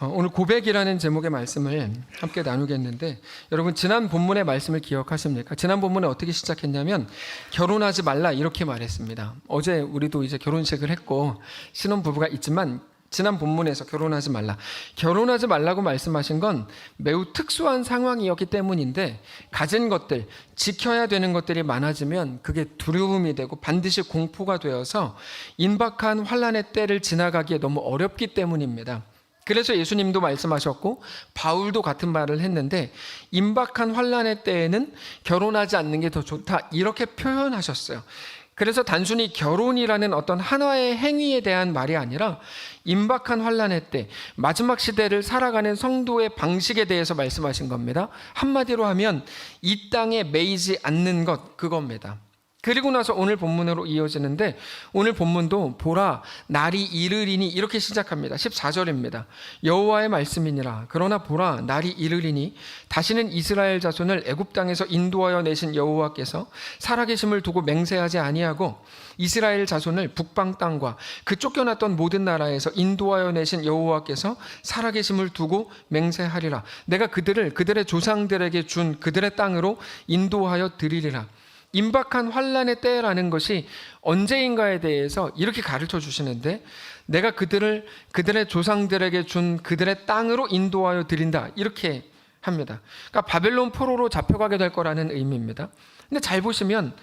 어, 오늘 고백이라는 제목의 말씀을 함께 나누겠는데 여러분 지난 본문의 말씀을 기억하십니까? 지난 본문에 어떻게 시작했냐면 결혼하지 말라 이렇게 말했습니다. 어제 우리도 이제 결혼식을 했고 신혼 부부가 있지만 지난 본문에서 결혼하지 말라. 결혼하지 말라고 말씀하신 건 매우 특수한 상황이었기 때문인데 가진 것들, 지켜야 되는 것들이 많아지면 그게 두려움이 되고 반드시 공포가 되어서 임박한 환란의 때를 지나가기에 너무 어렵기 때문입니다. 그래서 예수님도 말씀하셨고 바울도 같은 말을 했는데 임박한 환란의 때에는 결혼하지 않는 게 더 좋다 이렇게 표현하셨어요. 그래서 단순히 결혼이라는 어떤 하나의 행위에 대한 말이 아니라 임박한 환란의 때 마지막 시대를 살아가는 성도의 방식에 대해서 말씀하신 겁니다. 한마디로 하면 이 땅에 매이지 않는 것 그겁니다. 그리고 나서 오늘 본문으로 이어지는데 오늘 본문도 보라 날이 이르리니 이렇게 시작합니다. 14절입니다. 여호와의 말씀이니라 그러나 보라 날이 이르리니 다시는 이스라엘 자손을 애굽 땅에서 인도하여 내신 여호와께서 살아계심을 두고 맹세하지 아니하고 이스라엘 자손을 북방 땅과 그 쫓겨났던 모든 나라에서 인도하여 내신 여호와께서 살아계심을 두고 맹세하리라 내가 그들을 그들의 조상들에게 준 그들의 땅으로 인도하여 드리리라 임박한 환란의 때라는 것이 언제인가에 대해서 이렇게 가르쳐 주시는데 내가 그들을 그들의 조상들에게 준 그들의 땅으로 인도하여 드린다 이렇게 합니다. 그러니까 바벨론 포로로 잡혀가게 될 거라는 의미입니다. 근데 잘 보시면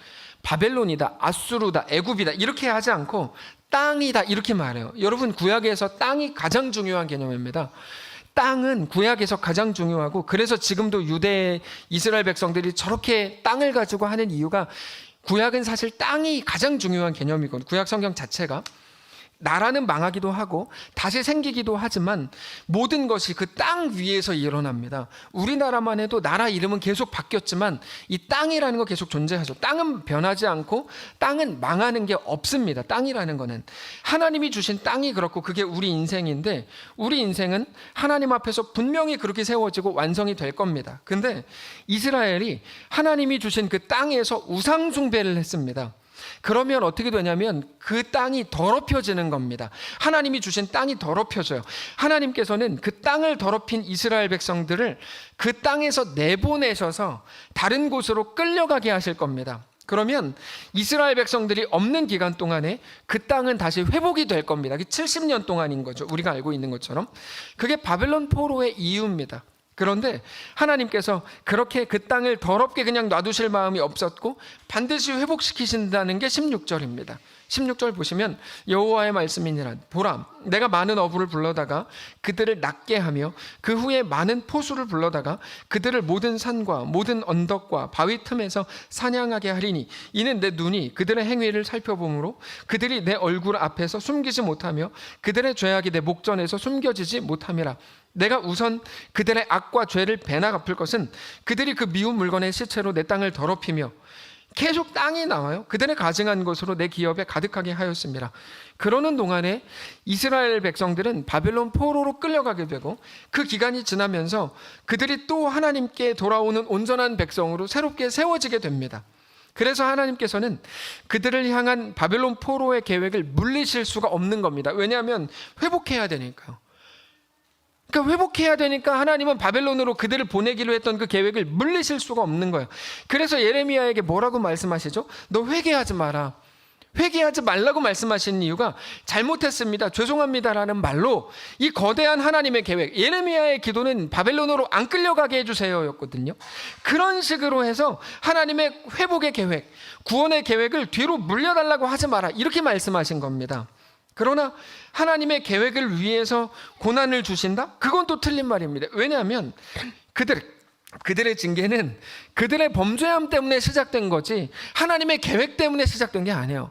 바벨론이다, 아수르다, 애굽이다 이렇게 하지 않고 땅이다 이렇게 말해요. 여러분 구약에서 땅이 가장 중요한 개념입니다. 땅은 구약에서 가장 중요하고 그래서 지금도 유대 이스라엘 백성들이 저렇게 땅을 가지고 하는 이유가 구약은 사실 땅이 가장 중요한 개념이거든요. 구약 성경 자체가 나라는 망하기도 하고 다시 생기기도 하지만 모든 것이 그 땅 위에서 일어납니다. 우리나라만 해도 나라 이름은 계속 바뀌었지만 이 땅이라는 거 계속 존재하죠. 땅은 변하지 않고 땅은 망하는 게 없습니다. 땅이라는 거는 하나님이 주신 땅이 그렇고 그게 우리 인생인데 우리 인생은 하나님 앞에서 분명히 그렇게 세워지고 완성이 될 겁니다. 근데 이스라엘이 하나님이 주신 그 땅에서 우상 숭배를 했습니다. 그러면 어떻게 되냐면 그 땅이 더럽혀지는 겁니다. 하나님이 주신 땅이 더럽혀져요. 하나님께서는 그 땅을 더럽힌 이스라엘 백성들을 그 땅에서 내보내셔서 다른 곳으로 끌려가게 하실 겁니다. 그러면 이스라엘 백성들이 없는 기간 동안에 그 땅은 다시 회복이 될 겁니다. 70년 동안인 거죠. 우리가 알고 있는 것처럼. 그게 바벨론 포로의 이유입니다. 그런데 하나님께서 그렇게 그 땅을 더럽게 그냥 놔두실 마음이 없었고 반드시 회복시키신다는 게 16절입니다. 16절 보시면 여호와의 말씀이니라 보라 내가 많은 어부를 불러다가 그들을 낫게 하며 그 후에 많은 포수를 불러다가 그들을 모든 산과 모든 언덕과 바위 틈에서 사냥하게 하리니 이는 내 눈이 그들의 행위를 살펴보므로 그들이 내 얼굴 앞에서 숨기지 못하며 그들의 죄악이 내 목전에서 숨겨지지 못함이라 내가 우선 그들의 악과 죄를 배나 갚을 것은 그들이 그 미운 물건의 시체로 내 땅을 더럽히며 계속 땅이 나와요. 그들의 가증한 것으로 내 기업에 가득하게 하였습니다. 그러는 동안에 이스라엘 백성들은 바벨론 포로로 끌려가게 되고 그 기간이 지나면서 그들이 또 하나님께 돌아오는 온전한 백성으로 새롭게 세워지게 됩니다. 그래서 하나님께서는 그들을 향한 바벨론 포로의 계획을 물리실 수가 없는 겁니다. 왜냐하면 회복해야 되니까요. 그러니까 회복해야 되니까 하나님은 바벨론으로 그들을 보내기로 했던 그 계획을 물리실 수가 없는 거예요. 그래서 예레미야에게 뭐라고 말씀하시죠? 너 회개하지 마라. 회개하지 말라고 말씀하신 이유가 잘못했습니다. 죄송합니다라는 말로 이 거대한 하나님의 계획, 예레미야의 기도는 바벨론으로 안 끌려가게 해주세요였거든요. 그런 식으로 해서 하나님의 회복의 계획, 구원의 계획을 뒤로 물려달라고 하지 마라. 이렇게 말씀하신 겁니다. 그러나 하나님의 계획을 위해서 고난을 주신다? 그건 또 틀린 말입니다. 왜냐하면 그들 그들의 징계는 그들의 범죄함 때문에 시작된 거지 하나님의 계획 때문에 시작된 게 아니에요.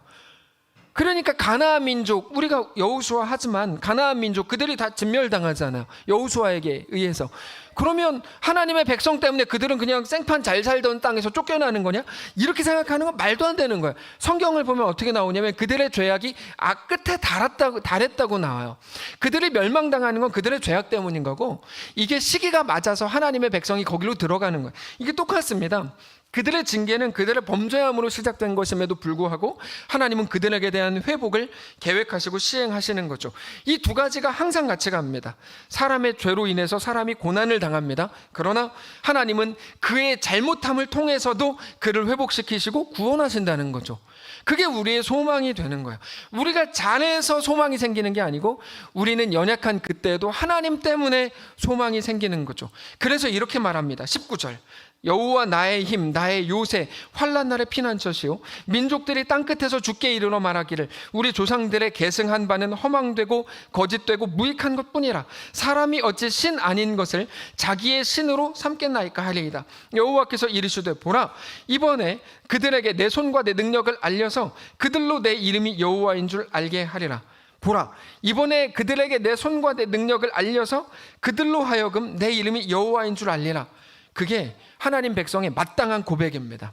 그러니까 가나안 민족 우리가 여호수아 하지만 가나안 민족 그들이 다 진멸당하잖아요. 여호수아에게 의해서. 그러면 하나님의 백성 때문에 그들은 그냥 생판 잘 살던 땅에서 쫓겨나는 거냐? 이렇게 생각하는 건 말도 안 되는 거예요. 성경을 보면 어떻게 나오냐면 그들의 죄악이 악 끝에 달았다고 달했다고 나와요. 그들이 멸망당하는 건 그들의 죄악 때문인 거고 이게 시기가 맞아서 하나님의 백성이 거기로 들어가는 거예요. 이게 똑같습니다. 그들의 징계는 그들의 범죄함으로 시작된 것임에도 불구하고 하나님은 그들에게 대한 회복을 계획하시고 시행하시는 거죠. 이 두 가지가 항상 같이 갑니다. 사람의 죄로 인해서 사람이 고난을 당합니다. 그러나 하나님은 그의 잘못함을 통해서도 그를 회복시키시고 구원하신다는 거죠. 그게 우리의 소망이 되는 거예요. 우리가 잘해서 소망이 생기는 게 아니고 우리는 연약한 그때에도 하나님 때문에 소망이 생기는 거죠. 그래서 이렇게 말합니다. 19절. 여호와 나의 힘 나의 요새 환란 날의 피난처시요 민족들이 땅 끝에서 죽게 이르러 말하기를 우리 조상들의 계승한 바는 허망되고 거짓되고 무익한 것뿐이라 사람이 어찌 신 아닌 것을 자기의 신으로 삼겠나이까 하리이다 여호와께서 이르시되 보라 이번에 그들에게 내 손과 내 능력을 알 려서 그들로 내 이름이 여호와인 줄 알게 하리라 보라 이번에 그들에게 내 손과 내 능력을 알려서 그들로 하여금 내 이름이 여호와인 줄 알리라 그게 하나님 백성의 마땅한 고백입니다.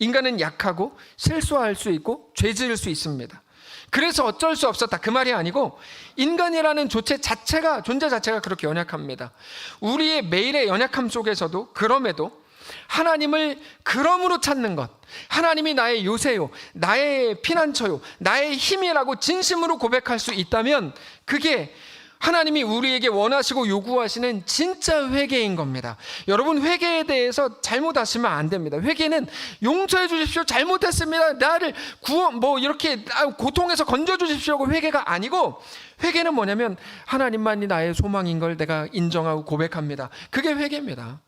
인간은 약하고 실수할 수 있고 죄 지을 수 있습니다. 그래서 어쩔 수 없었다. 그 말이 아니고 인간이라는 조체 자체가 존재 자체가 그렇게 연약합니다. 우리의 매일의 연약함 속에서도 그럼에도 하나님을 그럼으로 찾는 것. 하나님이 나의 요새요, 나의 피난처요, 나의 힘이라고 진심으로 고백할 수 있다면 그게 하나님이 우리에게 원하시고 요구하시는 진짜 회개인 겁니다. 여러분 회개에 대해서 잘못하시면 안 됩니다. 회개는 용서해 주십시오. 잘못했습니다. 나를 구원 뭐 이렇게 고통에서 건져 주십시오고 회개가 아니고 회개는 뭐냐면 하나님만이 나의 소망인 걸 내가 인정하고 고백합니다. 그게 회개입니다.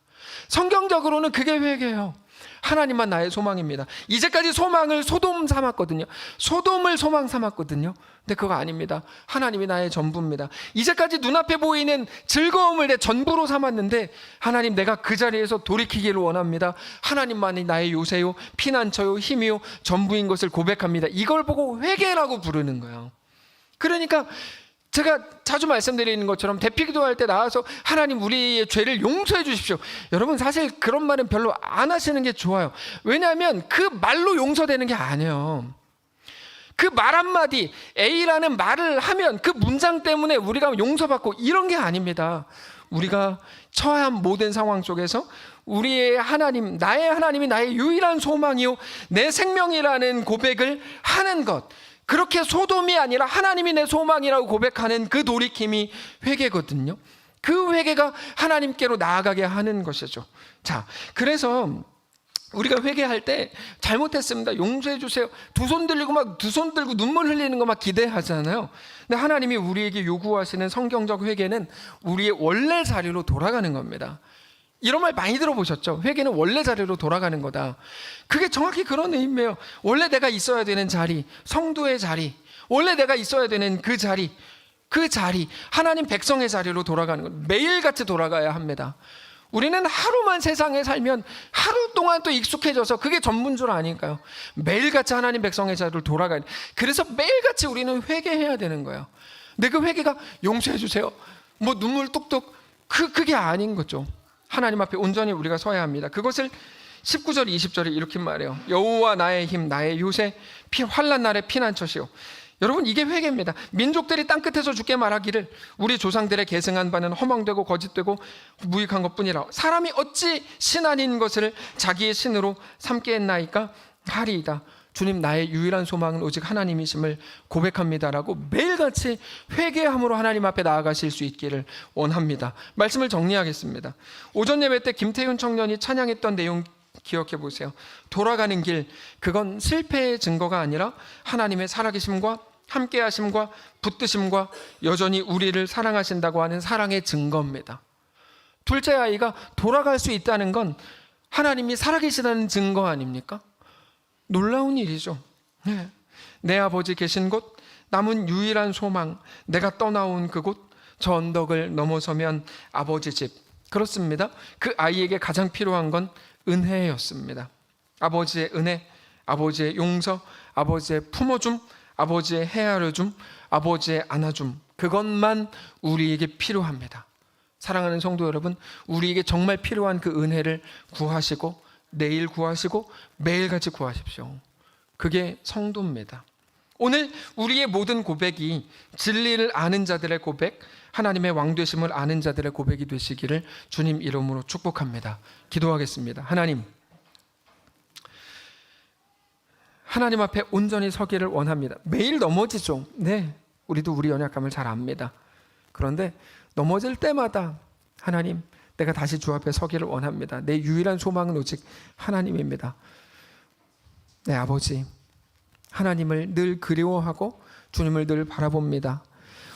성경적으로는 그게 회개예요. 하나님만 나의 소망입니다. 이제까지 소망을 소돔 삼았거든요. 소돔을 소망 삼았거든요. 근데 그거 아닙니다. 하나님이 나의 전부입니다. 이제까지 눈앞에 보이는 즐거움을 내 전부로 삼았는데 하나님 내가 그 자리에서 돌이키기를 원합니다. 하나님만이 나의 요새요, 피난처요, 힘이요, 전부인 것을 고백합니다. 이걸 보고 회개라고 부르는 거예요. 그러니까 제가 자주 말씀드리는 것처럼 대피 기도할 때 나와서 하나님 우리의 죄를 용서해 주십시오. 여러분 사실 그런 말은 별로 안 하시는 게 좋아요. 왜냐하면 그 말로 용서되는 게 아니에요. 그 말 한마디 A라는 말을 하면 그 문장 때문에 우리가 용서받고 이런 게 아닙니다. 우리가 처한 모든 상황 속에서 우리의 하나님, 나의 하나님이 나의 유일한 소망이요, 내 생명이라는 고백을 하는 것. 그렇게 소돔이 아니라 하나님이 내 소망이라고 고백하는 그 돌이킴이 회개거든요. 그 회개가 하나님께로 나아가게 하는 것이죠. 자, 그래서 우리가 회개할 때 잘못했습니다. 용서해 주세요. 두 손 들리고 막 두 손 들고 눈물 흘리는 거 막 기대하잖아요. 근데 하나님이 우리에게 요구하시는 성경적 회개는 우리의 원래 자리로 돌아가는 겁니다. 이런 말 많이 들어보셨죠? 회개는 원래 자리로 돌아가는 거다. 그게 정확히 그런 의미예요. 원래 내가 있어야 되는 자리, 성도의 자리, 원래 내가 있어야 되는 그 자리, 그 자리, 하나님 백성의 자리로 돌아가는 것. 매일같이 돌아가야 합니다. 우리는 하루만 세상에 살면 하루 동안 또 익숙해져서 그게 전문 줄 아니까요. 매일같이 하나님 백성의 자리로 돌아가야 돼. 그래서 매일같이 우리는 회개해야 되는 거예요. 근데 그 회개가 용서해 주세요. 뭐 눈물 뚝뚝 그 그게 아닌 거죠. 하나님 앞에 온전히 우리가 서야 합니다. 그것을 19절 20절에 이렇게 말해요. 여호와 나의 힘 나의 요새 피 환란 날의 피난처시요. 여러분 이게 회개입니다. 민족들이 땅 끝에서 죽게 말하기를 우리 조상들의 계승한 바는 허망되고 거짓되고 무익한 것뿐이라 사람이 어찌 신 아닌 것을 자기의 신으로 삼게 했나이까 하리이다. 주님 나의 유일한 소망은 오직 하나님이심을 고백합니다라고 매일같이 회개함으로 하나님 앞에 나아가실 수 있기를 원합니다. 말씀을 정리하겠습니다. 오전 예배 때 김태윤 청년이 찬양했던 내용 기억해 보세요. 돌아가는 길 그건 실패의 증거가 아니라 하나님의 살아계심과 함께하심과 붙드심과 여전히 우리를 사랑하신다고 하는 사랑의 증거입니다. 둘째 아이가 돌아갈 수 있다는 건 하나님이 살아계시다는 증거 아닙니까? 놀라운 일이죠. 네. 내 아버지 계신 곳, 남은 유일한 소망, 내가 떠나온 그곳, 저 언덕을 넘어서면 아버지 집. 그렇습니다. 그 아이에게 가장 필요한 건 은혜였습니다. 아버지의 은혜, 아버지의 용서, 아버지의 품어줌, 아버지의 헤아려줌, 아버지의 안아줌. 그것만 우리에게 필요합니다. 사랑하는 성도 여러분, 우리에게 정말 필요한 그 은혜를 구하시고 내일 구하시고 매일같이 구하십시오. 그게 성도입니다. 오늘 우리의 모든 고백이 진리를 아는 자들의 고백, 하나님의 왕되심을 아는 자들의 고백이 되시기를 주님 이름으로 축복합니다. 기도하겠습니다. 하나님, 하나님 앞에 온전히 서기를 원합니다. 매일 넘어지죠. 네. 우리도 우리 연약감을 잘 압니다. 그런데 넘어질 때마다 하나님, 내가 다시 주 앞에 서기를 원합니다. 내 유일한 소망은 오직 하나님입니다. 네, 아버지. 하나님을 늘 그리워하고 주님을 늘 바라봅니다.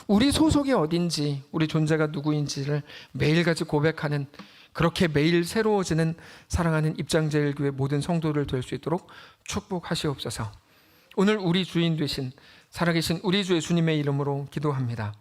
우리 소속이 어딘지, 우리 존재가 누구인지를 매일같이 고백하는 그렇게 매일 새로워지는 사랑하는 입장제일교회 모든 성도들 될수 있도록 축복하시옵소서. 오늘 우리 주인 되신 살아계신 우리 주의 주님의 이름으로 기도합니다.